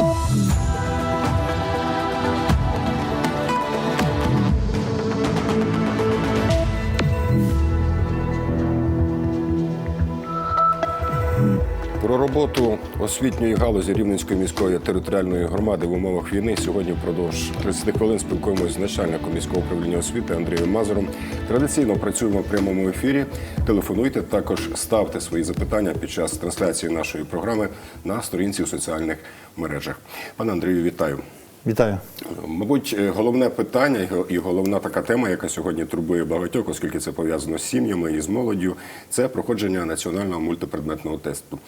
Música Про роботу освітньої галузі Рівненської міської територіальної громади в умовах війни сьогодні впродовж 30 хвилин спілкуємося з начальником міського управління освіти Андрієм Мазуром. Традиційно працюємо в прямому ефірі. Телефонуйте, також ставте свої запитання під час трансляції нашої програми на сторінці у соціальних мережах. Пане Андрію, вітаю. Вітаю. Мабуть, е, головне питання і головна така тема, яка сьогодні турбує багатьох, оскільки це пов'язано з сім'ями і з молоддю, це проходження національного мультипредметного тесту.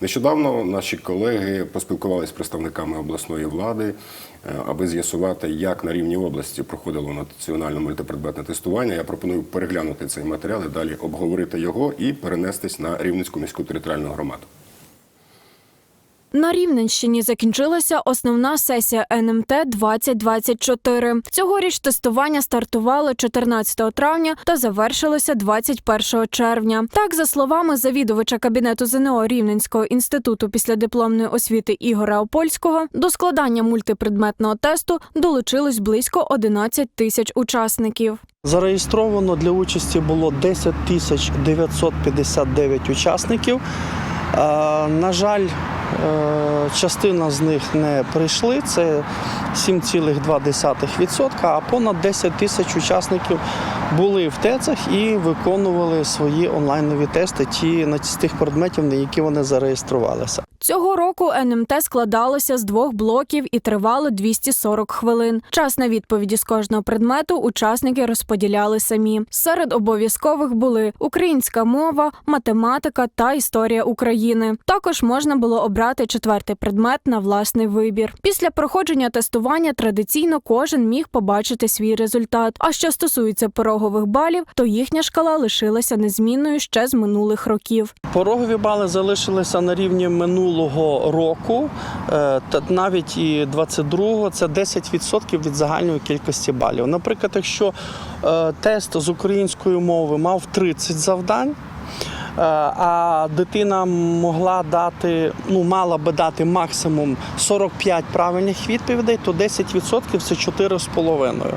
Нещодавно наші колеги поспілкувалися з представниками обласної влади, е, аби з'ясувати, як на рівні області проходило національне мультипредметне тестування. Я пропоную переглянути цей матеріал і далі обговорити його і перенестись на Рівненську міську територіальну громаду. На Рівненщині закінчилася основна сесія НМТ 2024. Цьогоріч тестування стартувало 14 травня та завершилося 21 червня. Так, за словами завідувача кабінету ЗНО Рівненського інституту післядипломної освіти Ігора Опольського, до складання мультипредметного тесту долучилось близько 11 тисяч учасників. Зареєстровано для участі було 10 тисяч 959 учасників. Е, На жаль, е, частина з них не прийшли. Це 7,2%, а понад 10 тисяч учасників були в ТЕЦах і виконували свої онлайнові тести ті на тих предметів, на які вони зареєструвалися. Цього року НМТ складалося з двох блоків і тривало 240 хвилин. Час на відповіді з кожного предмету учасники розподіляли самі. Серед обов'язкових були українська мова, математика та історія України. Також можна було обрати четвертий предмет на власний вибір. Після проходження тестування традиційно кожен міг побачити свій результат. А що стосується порогових балів, то їхня шкала лишилася незмінною ще з минулих років. Порогові бали залишилися на рівні минулого року, е, навіть і 22-го це 10% від загальної кількості балів. Наприклад, якщо е, тест з української мови мав 30 завдань. е, А дитина могла дати, ну мала би дати максимум 45 правильних відповідей, то 10% це 4,5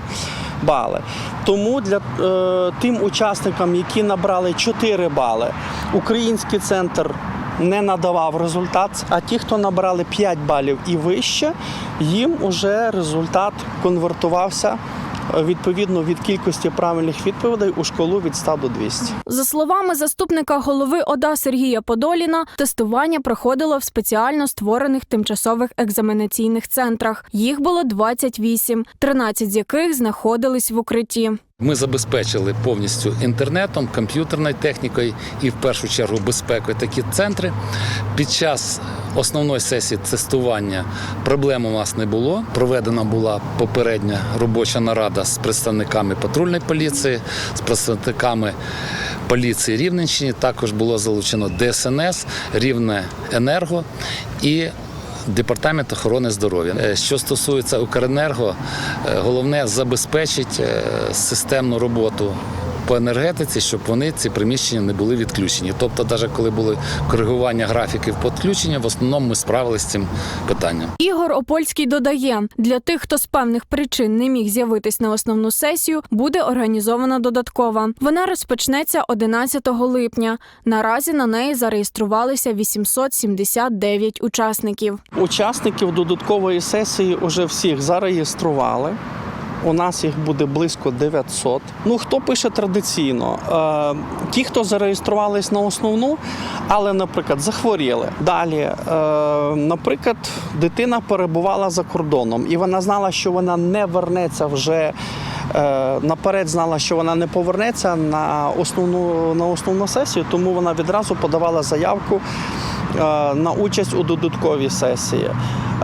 бали. Тому для е, тим учасникам, які набрали 4 бали, український центр не надавав результат. А ті, хто набрали 5 балів і вище, їм уже результат конвертувався е, відповідно від кількості правильних відповідей у школу від 100 до 200. За словами заступника голови ОДА Сергія Подоліна, тестування проходило в спеціально створених тимчасових екзаменаційних центрах. Їх було 28, 13 з яких знаходились в укритті. Ми забезпечили повністю інтернетом, комп'ютерною технікою і в першу чергу безпекою такі центри. Під час основної сесії тестування проблем у нас не було. Проведена була попередня робоча нарада з представниками патрульної поліції, з представниками поліції Рівненщини. Також було залучено ДСНС, Рівне Енерго і Департамент охорони здоров'я. Е, Що стосується Укренерго, е, головне забезпечить е, системну роботу по енергетиці, щоб вони ці приміщення не були відключені. Тобто, навіть коли були коригування графіків підключення, в основному ми справилися з цим питанням. Ігор Опольський додає: для тих, хто з певних причин не міг з'явитись на основну сесію, буде організована додаткова. Вона розпочнеться 11 липня. Наразі на неї зареєструвалися 879 учасників. Учасників додаткової сесії вже всіх зареєстрували. У нас їх буде близько 900. Ну хто пише традиційно? Е, ті, хто зареєструвались на основну, але, наприклад, захворіли. Далі, е, наприклад, дитина перебувала за кордоном, і вона знала, що вона не вернеться вже. е, Наперед знала, що вона не повернеться на основну на основну сесію, тому вона відразу подавала заявку е, на участь у додатковій сесії.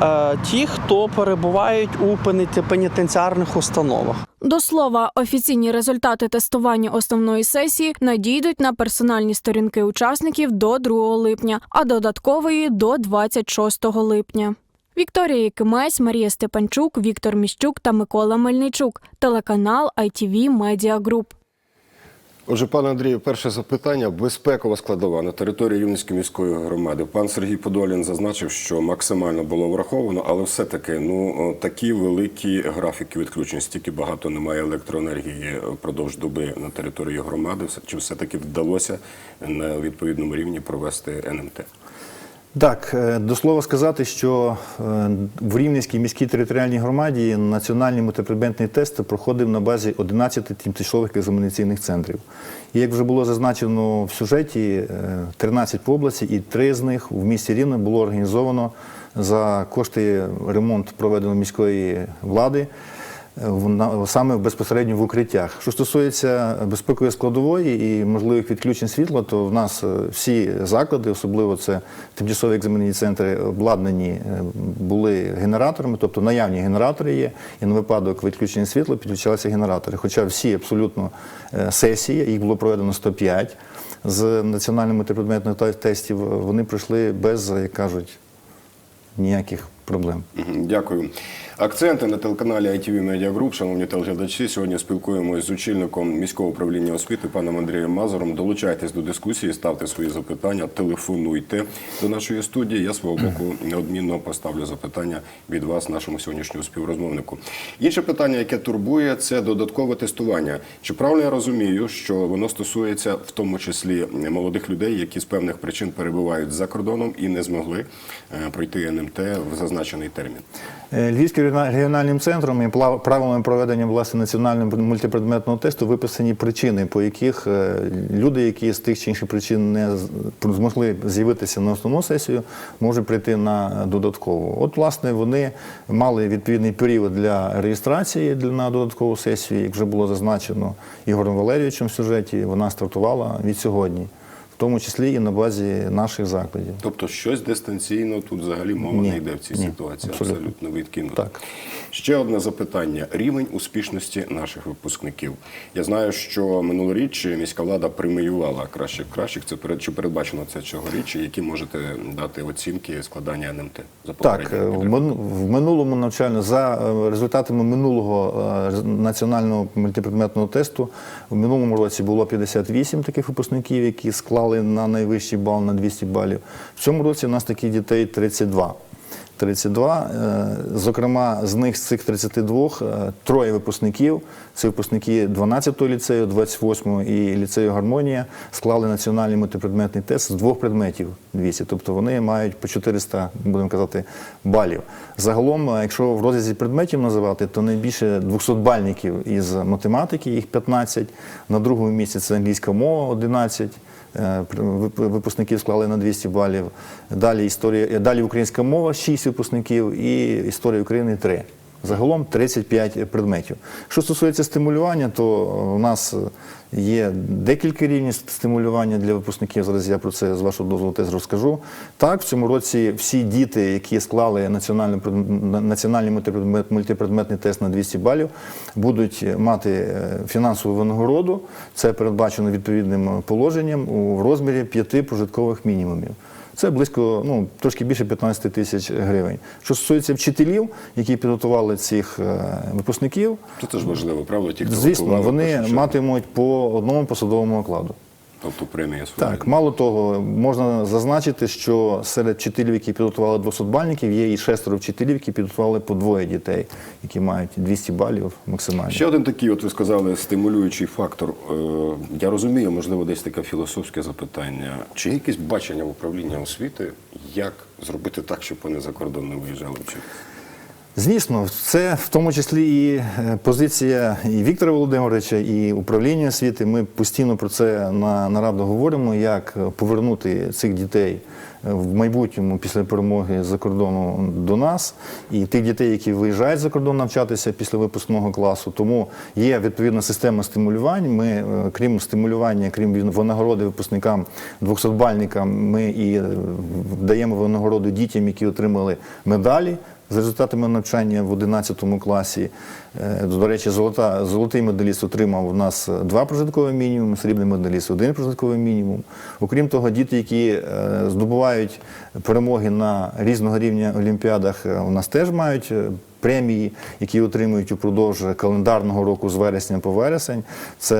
Е, Ті, хто перебувають у пеніте- пенітенціарних установах. До слова, офіційні результати тестування основної сесії надійдуть на персональні сторінки учасників до 2 липня, а додаткової до 26 липня. Вікторія Якимець, Марія Степанчук, Віктор Міщук та Микола Мельничук. Телеканал ITV Media Group. Отже, пане Андрію, перше запитання. Безпекова складова на території Рівненської міської громади. Пан Сергій Подолін зазначив, що максимально було враховано, але все-таки ну такі великі графіки відключень, стільки багато немає електроенергії впродовж доби на території громади. Все- Чи все-таки вдалося на відповідному рівні провести НМТ? Так, е, до слова сказати, що е, в Рівненській міській територіальній громаді національний мультипредметний тест проходив на базі 11 тимчасових екзаменаційних центрів. І як вже було зазначено в сюжеті, е, 13 по області, і три з них в місті Рівне було організовано за кошти ремонт проведено міської влади. Е, в- на- саме безпосередньо в укриттях. Що стосується безпекової складової і можливих відключень світла, то в нас е, всі заклади, особливо це тимчасові екзаменні центри, обладнані е, були генераторами, тобто наявні генератори є, і на випадок відключення світла підключалися генератори. Хоча всі абсолютно сесії, їх було проведено 105 з національними те- тестів, вони пройшли без, як кажуть, ніяких проблем. Дякую. Акценти на телеканалі ITV Media Group. Шановні телеглядачі, сьогодні спілкуємося з очільником міського управління освіти паном Андрієм Мазуром. Долучайтесь до дискусії, ставте свої запитання, телефонуйте до нашої студії. Я свого боку неодмінно поставлю запитання від вас, нашому сьогоднішньому співрозмовнику. Інше питання, яке турбує, це додаткове тестування. Чи правильно я розумію, що воно стосується в тому числі молодих людей, які з певних причин перебувають за кордоном і не змогли е, пройти НМТ в зазначений термін? Е, Львівським регіональним центром і правилами проведення власне національного мультипредметного тесту виписані причини, по яких е, люди, які з тих чи інших причин не змогли з'явитися на основну сесію, можуть прийти на додаткову. От, власне, вони мали відповідний період для реєстрації на додаткову сесію, як вже було зазначено Ігорем Валерійовичем в сюжеті. Вона стартувала від сьогодні, тому числі і на базі наших закладів. Тобто щось дистанційно тут взагалі мова Ні, не йде в цій ні, ситуації. абсолютно. Абсолютно відкинуто. Так. Ще одне запитання: рівень успішності наших випускників. Я знаю, що минулоріч міська влада преміювала кращих кращих. Це перед чи передбачено це цьогоріч? Які можете дати оцінки складання НМТ за Так, е, в минулому навчально за е, результатами минулого е, національного мультипредметного тесту в минулому році було 58 таких випускників, які склали на найвищий бал на 200 балів. В цьому році у нас таких дітей 32. 32. Е, Зокрема, з них з цих 32 е, троє випускників. Це випускники 12-го ліцею, 28-го і ліцею Гармонія склали національний мультипредметний тест з двох предметів 200. Тобто вони мають по 400, будемо казати, балів. Загалом, е, якщо в розрізі предметів називати, то найбільше 200-бальників із математики, їх 15. На другому місці це англійська мова 11. Е, Випускників склали на 200 балів. Далі історія, далі українська мова 6 випускників і історія України 3. Загалом 35 предметів. Що стосується стимулювання, то у нас є декілька рівнів стимулювання для випускників. Зараз я про це з вашого дозволу теж розкажу. Так, в цьому році всі діти, які склали національний, національний мультипредмет, мультипредметний тест на 200 балів, будуть мати е, фінансову винагороду. Це передбачено відповідним положенням у розмірі п'яти прожиткових мінімумів. Це близько, ну трошки більше 15 тисяч гривень. Що стосується вчителів, які підготували цих е, випускників, Це теж важливо, правда? Ті, хто звісно, вони матимуть по одному посадовому окладу. Тобто премія своя. Так, мало того, можна зазначити, що серед вчителів, які підготували 200-бальників, є і шестеро вчителів, які підготували по двоє дітей, які мають 200 балів максимально. Ще один такий, от ви сказали, стимулюючий фактор. Е, Я розумію, можливо, десь таке філософське запитання. Чи є якесь бачення в управління освіти, як зробити так, щоб вони за кордон не виїжджали вчитися? Звісно, це в тому числі і е, позиція і Віктора Володимировича, і управління освіти. Ми постійно про це на нарадах говоримо, як повернути цих дітей е, в майбутньому після перемоги за кордону до нас, і тих дітей, які виїжджають за кордон навчатися після випускного класу. Тому є відповідна система стимулювань. Ми, е, крім стимулювання, крім винагороди випускникам 200-бальникам, ми і даємо винагороду дітям, які отримали медалі. За результатами навчання в 11 класі, е, до речі, золота, золотий медаліст отримав у нас два прожиткові мінімуми, срібний медаліст один прожитковий мінімум. Окрім того, діти, які е, здобувають перемоги на різного рівня олімпіадах, е, у нас теж мають е, премії, які отримують упродовж календарного року з вересня по вересень. Це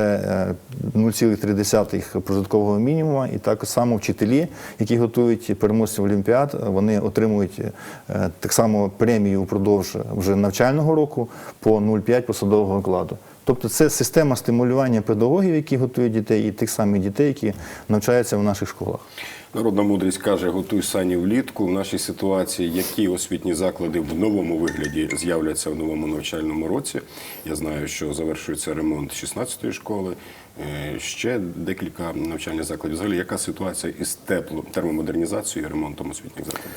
е, 0,3 прожиткового мінімуму. І так само вчителі, які готують переможців олімпіад, вони отримують е, так само премію упродовж вже навчального року по 0,5 посадового окладу. Тобто це система стимулювання педагогів, які готують дітей, і тих самих дітей, які навчаються в наших школах. Народна мудрість каже, готуй сані влітку. В нашій ситуації, які освітні заклади в новому вигляді з'являться в новому навчальному році. Я знаю, що завершується ремонт 16-ї школи. Е, Ще декілька навчальних закладів. Взагалі, яка ситуація із тепло термомодернізацією і ремонтом освітніх закладів?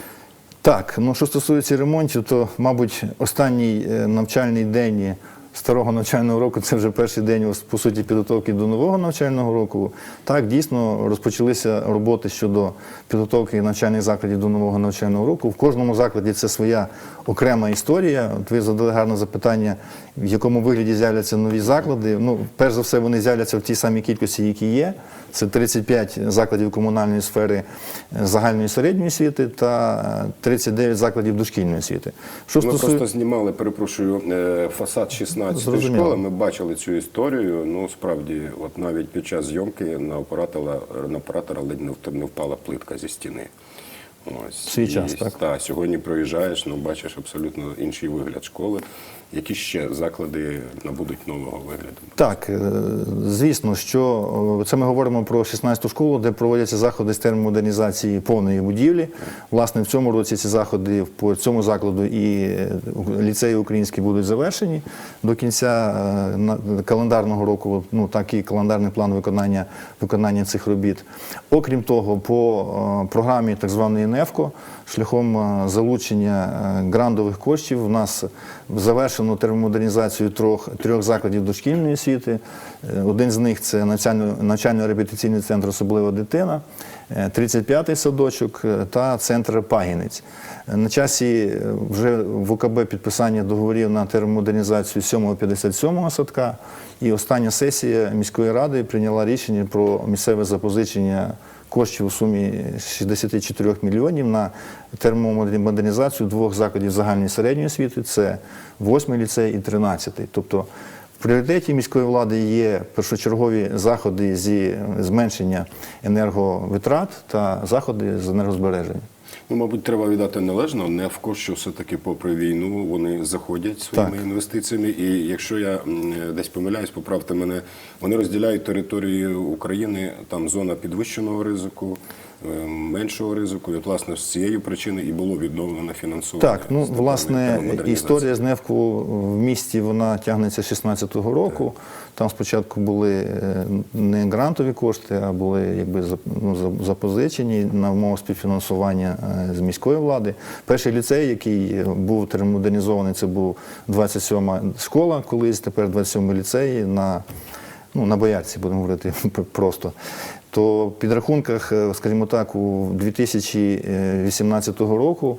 Так, ну що стосується ремонтів, то, мабуть, останній е, навчальний день старого навчального року це вже перший день по суті підготовки до нового навчального року. Так, дійсно розпочалися роботи щодо підготовки навчальних закладів до нового навчального року. В кожному закладі це своя окрема історія. От ви задали гарне запитання, в якому вигляді з'являться нові заклади. Ну, перш за все, вони з'являться в тій самій кількості, які є. Це 35 закладів комунальної сфери е, загальної середньої освіти та е, 39 закладів дошкільної освіти. Що Ми стосує- просто знімали, перепрошую, е, фасад 16-ї школи. Ми бачили цю історію. Ну справді, от навіть під час зйомки на оператора на оператора ледь не впала плитка зі стіни. Ось Свій час, так? Та, сьогодні проїжджаєш, ну бачиш абсолютно інший вигляд школи. Які ще заклади набудуть нового вигляду? Так, е, звісно, що е, це ми говоримо про 16-ту школу, де проводяться заходи з термомодернізації повної будівлі. Власне, в цьому році ці заходи по цьому закладу і е, ліцеї українські будуть завершені до кінця календарного року. Ну так і календарний план виконання виконання цих робіт. Окрім того, по програмі так званої НЕФКО шляхом залучення грандових коштів у нас завершено термомодернізацію трьох, трьох закладів дошкільної освіти. Е, Один з них це навчально- навчально-реабілітаційний центр Особлива дитина, е, 35-й садочок е, та центр Пагінець. Е, На часі е, вже в УКБ підписання договорів на термомодернізацію 7-57 садка. І остання сесія міської ради прийняла рішення про місцеве запозичення коштів у сумі 64 мільйонів на термомодернізацію двох закладів загальної середньої освіти. Це 8 ліцей і 13. Тобто в пріоритеті міської влади є першочергові заходи зі зменшення енерговитрат та заходи з енергозбереження. Ну, мабуть, треба віддати належно НЕФКО, що все-таки попри війну вони заходять своїми Так. інвестиціями. І якщо я десь помиляюсь, поправте мене, вони розділяють територію України, там зона підвищеного ризику, меншого ризику. І власне, з цієї причини і було відновлено фінансування. Так, ну власне, історія з Невку в місті вона тягнеться з 16-го року. Там спочатку були е, не грантові кошти, а були якби ну, запозичені на умовах співфінансування е, з міської влади. Перший ліцей, який е, був термомодернізований, це був 27-ма школа, колись тепер 27-й ліцей на ну, на боярці, будемо говорити просто. То в підрахунках, е, скажімо так, у 2018 року,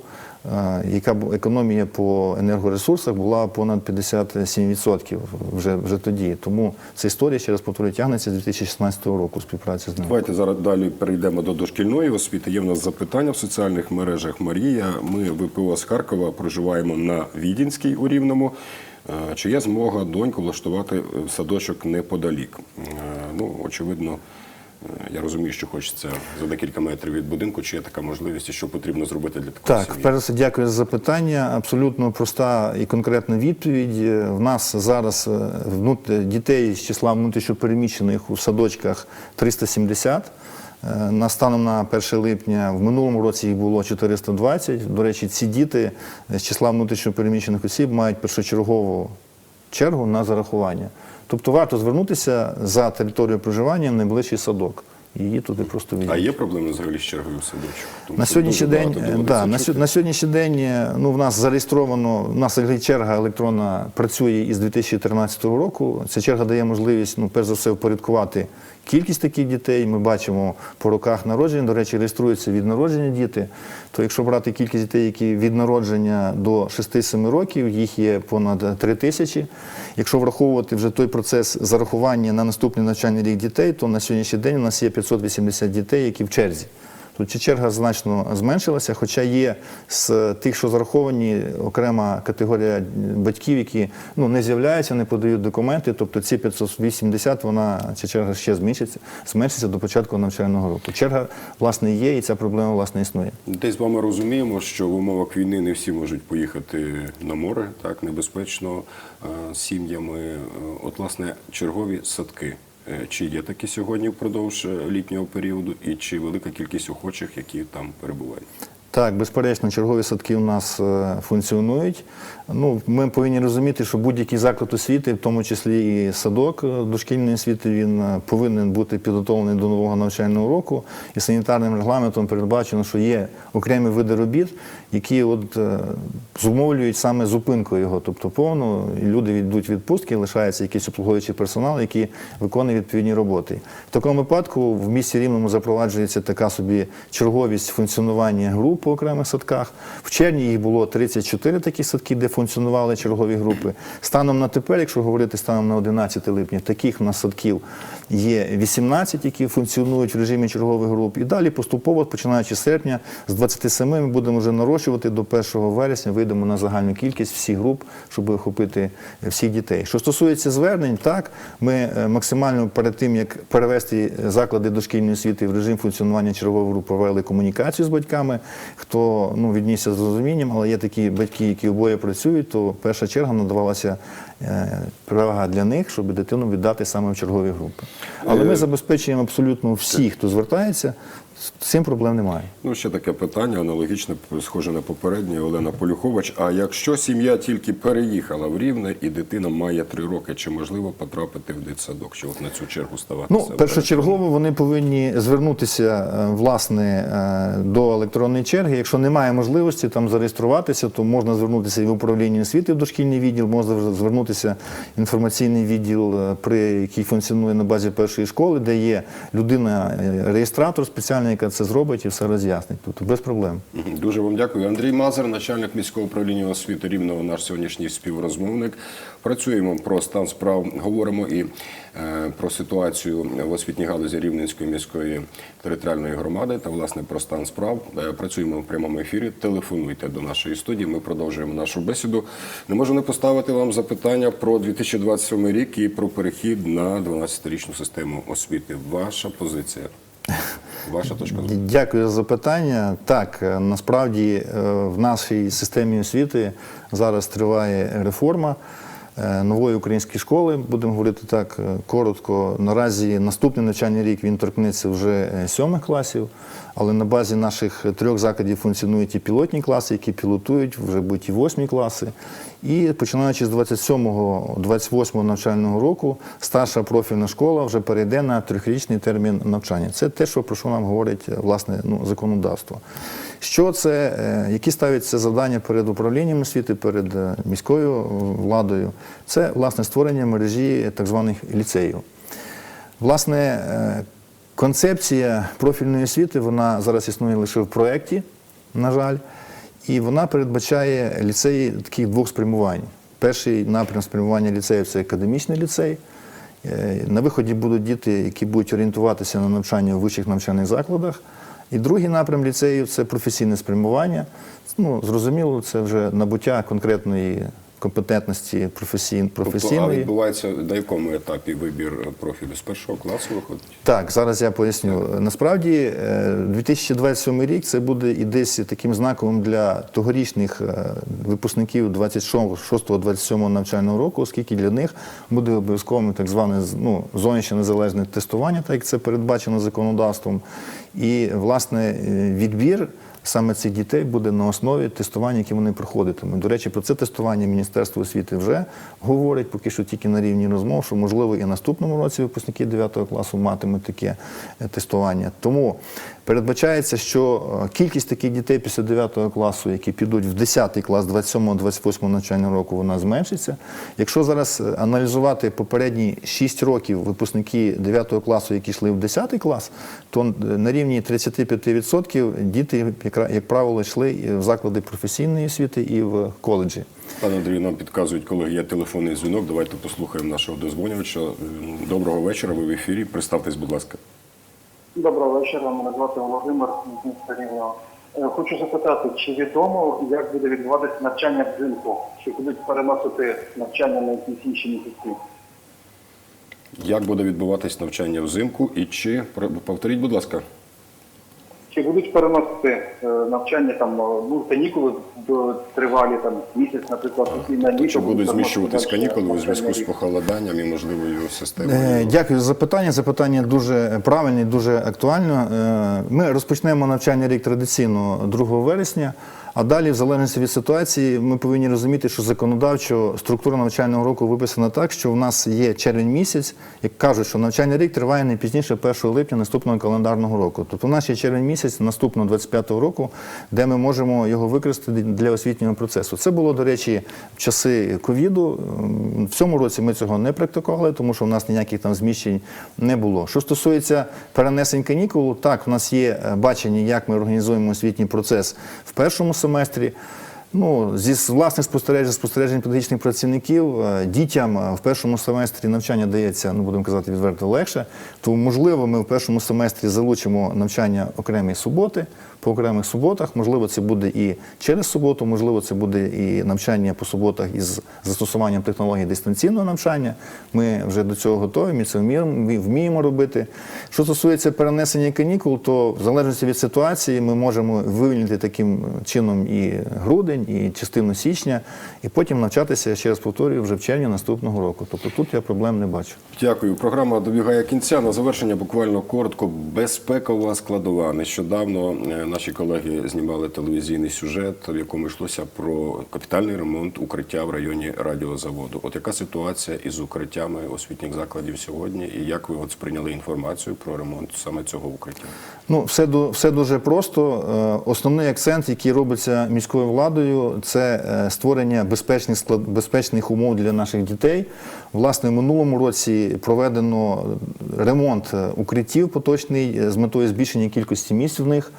е, яка економія по енергоресурсах була понад 57% вже, вже тоді. Тому ця історія, ще раз повторюю, тягнеться з 2016 року співпраці з ними. Давайте зараз далі перейдемо до дошкільної освіти. Є в нас запитання в соціальних мережах. Марія, ми ВПО з Харкова проживаємо на Відінській у Рівному. Е, Чи є змога доньку влаштувати в садочок неподалік? Ну, очевидно, я розумію, що хочеться за декілька метрів від будинку. Чи є така можливість і що потрібно зробити для такої Так, сім'ї? перш все, дякую за запитання. Абсолютно проста і конкретна відповідь. Е, В нас зараз е, дітей з числа внутрішньопереміщених у садочках 370. Е, На станом на 1 липня в минулому році їх було 420. До речі, ці діти з числа внутрішньопереміщених осіб мають першочергову чергу на зарахування. Тобто варто звернутися за територією проживання в найближчий садок. Її туди просто відійдуть. А є проблеми взагалі з чергою в садочок? Тому На сьогоднішній день, да, на, на сьогоднішній день ну, в нас зареєстровано, в нас черга електронна працює із 2013 року. Ця черга дає можливість, ну, перш за все, впорядкувати кількість таких дітей. Ми бачимо по роках народження, до речі, реєструються від народження діти. То якщо брати кількість дітей, які від народження до 6-7 років, їх є понад 3 тисячі. Якщо враховувати вже той процес зарахування на наступний навчальний рік дітей, то на сьогоднішній день у нас є 580 дітей, які в черзі. Тут ця черга значно зменшилася, хоча є з тих, що зараховані, окрема категорія батьків, які ну, не з'являються, не подають документи. Тобто ці 580, вона ця черга ще зменшиться, зменшиться до початку навчального року. Черга власне є, і ця проблема власне існує. Десь з вами розуміємо, що в умовах війни не всі можуть поїхати на море так небезпечно е, сім'ями. Е, От, власне, чергові садки. Е, Чи є такі сьогодні впродовж е, літнього періоду, і чи велика кількість охочих, які там перебувають? Так, безперечно, чергові садки у нас е, функціонують. Ну, ми повинні розуміти, що будь-який заклад освіти, в тому числі і садок е, дошкільної освіти, він е, повинен бути підготовлений до нового навчального року. І санітарним регламентом передбачено, що є окремі види робіт, які от, е, зумовлюють саме зупинку його, тобто повну, люди йдуть відпустки, лишається якийсь обслуговуючий персонал, який виконує відповідні роботи. В такому випадку в місті Рівному запроваджується така собі черговість функціонування груп по окремих садках. В червні їх було 34 такі садки, де функціонували чергові групи. Станом на тепер, якщо говорити станом на 11 липня, таких в нас садків є 18, які функціонують в режимі чергових груп. І далі поступово, починаючи з серпня, з 27 ми будемо вже нарощувати до 1 вересня, вийдемо на загальну кількість всіх груп, щоб охопити всіх дітей. Що стосується звернень, так ми е, максимально перед тим, як перевести заклади дошкільної освіти в режим функціонування чергових груп, провели комунікацію з батьками. Хто ну віднісся з розумінням, але є такі батьки, які обоє працюють, то перша черга надавалася е, перевага для них, щоб дитину віддати саме в чергові групи. Але ми забезпечуємо абсолютно всіх, хто звертається, з цим проблем немає. Ну, ще таке питання, аналогічне, схоже на попереднє, Олена Полюхович. А якщо сім'я тільки переїхала в Рівне і дитина має три роки, чи можливо потрапити в дитсадок? Чи от на цю чергу ставати? Ну, першочергово вони повинні звернутися е, власне е, до електронної черги. Якщо немає можливості там зареєструватися, то можна звернутися і в управління освіти в дошкільний відділ, можна звернутися в інформаційний відділ, е, при який функціонує на базі першої школи, де є людина, е, реєстратор спеціальний, яка це зробить і все роз'яснить. Тобто без проблем. Дуже вам дякую. Андрій Мазер, начальник міського управління освіти Рівного, наш сьогоднішній співрозмовник. Працюємо про стан справ, говоримо і е, про ситуацію в освітній галузі Рівненської міської територіальної громади та власне про стан справ. Е, працюємо в прямому ефірі. Телефонуйте до нашої студії. Ми продовжуємо нашу бесіду. Не можу не поставити вам запитання про 2027 рік і про перехід на 12-річну систему освіти. Ваша позиція. Ваша точка зору. Дякую за запитання. Так, е, насправді е, в нашій системі освіти зараз триває реформа нової української школи. Будемо говорити так е, коротко. Наразі наступний навчальний рік він торкнеться вже е, сьомих класів, але на базі наших трьох закладів функціонують і пілотні класи, які пілотують, вже будуть і восьмі класи. І починаючи з 27-28 навчального року, старша профільна школа вже перейде на трьохрічний термін навчання. Це те, що про що нам говорить власне ну, законодавство. Що це, е, які ставляться завдання перед управлінням освіти, перед е, міською владою? Це власне створення мережі так званих ліцеїв. Власне, е, концепція профільної освіти вона зараз існує лише в проєкті, на жаль, і вона передбачає ліцеї таких двох спрямувань. Перший напрям спрямування ліцеїв це академічний ліцей. На виході будуть діти, які будуть орієнтуватися на навчання в вищих навчальних закладах. І другий напрям ліцею це професійне спрямування. Ну, зрозуміло, це вже набуття конкретної компетентності професійної. Тобто, а відбувається на якому етапі вибір профілю? З першого класу виходить? Так, зараз я поясню. Насправді, е, 2027 рік це буде і десь таким знаковим для тогорічних е, випускників 26-27 навчального року, оскільки для них буде обов'язковим так зване ну, зовнішнє незалежне тестування, так як це передбачено законодавством. І, власне, е, відбір. Саме цих дітей буде на основі тестування, які вони проходитимуть. До речі, про це тестування Міністерство освіти вже говорить, поки що тільки на рівні розмов, що можливо і наступному році випускники 9 класу матимуть таке е, тестування. Тому передбачається, що е, кількість таких дітей після 9 класу, які підуть в 10 клас 27-28 навчального року, вона зменшиться. Якщо зараз е, аналізувати попередні 6 років випускники 9 класу, які йшли в 10 клас, то е, на рівні 35% діти, як правило, йшли в заклади професійної освіти і в коледжі. Пане Андрію, нам підказують, колеги, є телефонний дзвінок. Давайте послухаємо нашого дозвонювача. Доброго вечора. Ви в ефірі. Представтесь, будь ласка. Доброго вечора. Мене звати Володимир з міста Рівного. Е, Хочу запитати, чи відомо, як буде відбуватися навчання взимку? Чи будуть переносити навчання на якісь інші місяці? Як буде відбуватись навчання взимку і чи повторіть, будь ласка. Чи будуть переносити е, навчання там е, ну, канікули до тривалі там місяць, наприклад, на літо? Чи будуть зміщуватись канікули у зв'язку з похолоданням і можливою Е, системою? Дякую за запитання. Запитання дуже правильне, дуже актуально. Е, Ми розпочнемо навчальний рік традиційно 2 вересня. А далі, в залежності від ситуації, ми повинні розуміти, що законодавчо структура навчального року виписана так, що в нас є червень місяць, як кажуть, що навчальний рік триває не пізніше 1 липня наступного календарного року. Тобто в нас є червень місяць наступного 25-го року, де ми можемо його використати для освітнього процесу. Це було, до речі, в часи ковіду. В цьому році ми цього не практикували, тому що в нас ніяких там зміщень не було. Що стосується перенесень канікул, так, в нас є е, бачення, як ми організуємо освітній процес в першому семестрі. semestre Ну, зі власних спостережень, спостережень педагогічних працівників, е, дітям е, в першому семестрі навчання дається, ну будемо казати, відверто легше. Тому, можливо, ми в першому семестрі залучимо навчання окремі суботи, по окремих суботах. Можливо, це буде і через суботу, можливо, це буде і навчання по суботах із застосуванням технологій дистанційного навчання. Ми вже до цього готові, ми це вміємо робити. Що стосується перенесення канікул, то в залежності від ситуації ми можемо вивільнити таким чином і грудень, і частину січня, і потім навчатися, я ще раз повторюю, вже в червні наступного року. Тобто тут я проблем не бачу. Дякую. Програма добігає кінця. На завершення буквально коротко. Безпекова складова. Нещодавно е, наші колеги знімали телевізійний сюжет, в якому йшлося про капітальний ремонт укриття в районі радіозаводу. От яка ситуація із укриттями освітніх закладів сьогодні, і як ви от сприйняли інформацію про ремонт саме цього укриття? Ну, все, ду- все дуже просто. Е, Основний акцент, який робиться міською владою, це е, створення безпечних склад, безпечних умов для наших дітей. Власне, в минулому році проведено ремонт е, укриттів поточний е, з метою збільшення кількості місць в них.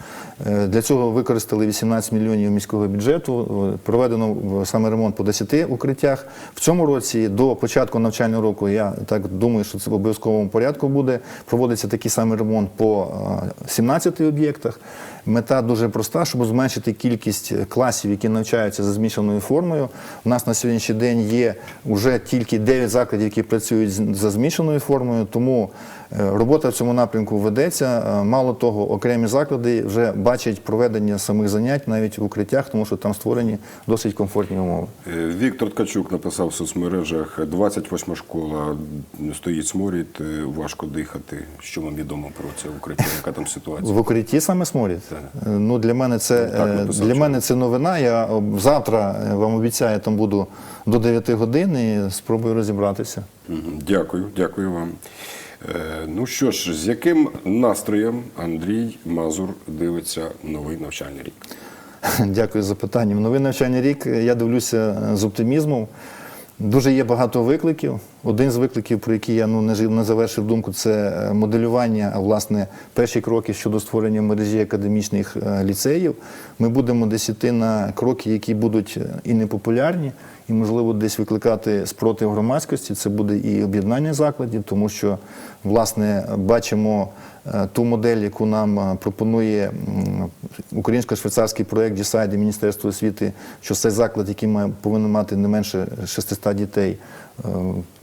Е, Для цього використали 18 мільйонів міського бюджету. Проведено саме ремонт по 10 укриттях. В цьому році до початку навчального року, я так думаю, що це в обов'язковому порядку буде. Проводиться такий самий ремонт по е, 17 об'єктах. Мета дуже проста, щоб зменшити кількість класів, які навчаються за змішаною формою. У нас на сьогоднішній день є вже тільки 9 закладів, які працюють за змішаною формою, тому е, робота в цьому напрямку ведеться. Е, Мало того, окремі заклади вже бачать проведення самих занять навіть в укриттях, тому що там створені досить комфортні умови. Е, Віктор Ткачук написав в соцмережах 28 школа стоїть сморід, важко дихати. Що вам відомо про це укриття? Яка там ситуація? В укритті саме сморід? Ну, для мене це, Так написав для мене це новина. Я завтра вам обіцяю, там буду до 9 годин і спробую розібратися. Дякую, дякую вам. Е, Ну що ж, з яким настроєм Андрій Мазур дивиться новий навчальний рік? Дякую за питання. Новий навчальний рік я дивлюся з оптимізмом. Дуже є багато викликів. Один з викликів, про який я ну, не, жив- не завершив думку, це е, моделювання, а власне перші кроки щодо створення мережі академічних е, ліцеїв. Ми будемо десь іти на кроки, які будуть е, і непопулярні, і, можливо, десь викликати спротив громадськості. Це буде і об'єднання закладів, тому що, власне, бачимо ту модель, яку нам пропонує українсько-швейцарський проєкт Дісайді Міністерства освіти, що цей заклад, який має, повинен мати не менше 600 дітей,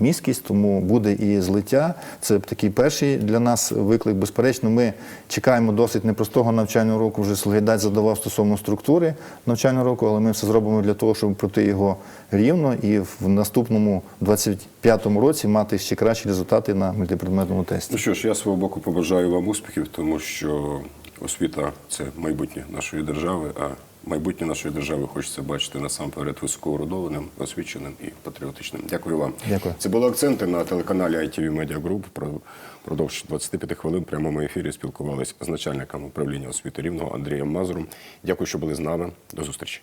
міськість, тому буде і злиття. Це такий перший для нас виклик. Безперечно, ми чекаємо досить непростого навчального року. Вже Слугайдать задавав стосовно структури навчального року, але ми все зробимо для того, щоб пройти його рівно і в наступному 25-му році мати ще кращі результати на мультипредметному тесті. Ну що ж, я свого боку побажаю вам успіхів, тому що освіта це майбутнє нашої держави, а майбутнє нашої держави хочеться бачити насамперед високоуродованим, освіченим і патріотичним. Дякую вам. Дякую. Це були акценти на телеканалі ITV Media Group. Про продовж 25 хвилин в прямому ефірі спілкувалися з начальником управління освіти рівного Андрієм Мазуром. Дякую, що були з нами. До зустрічі.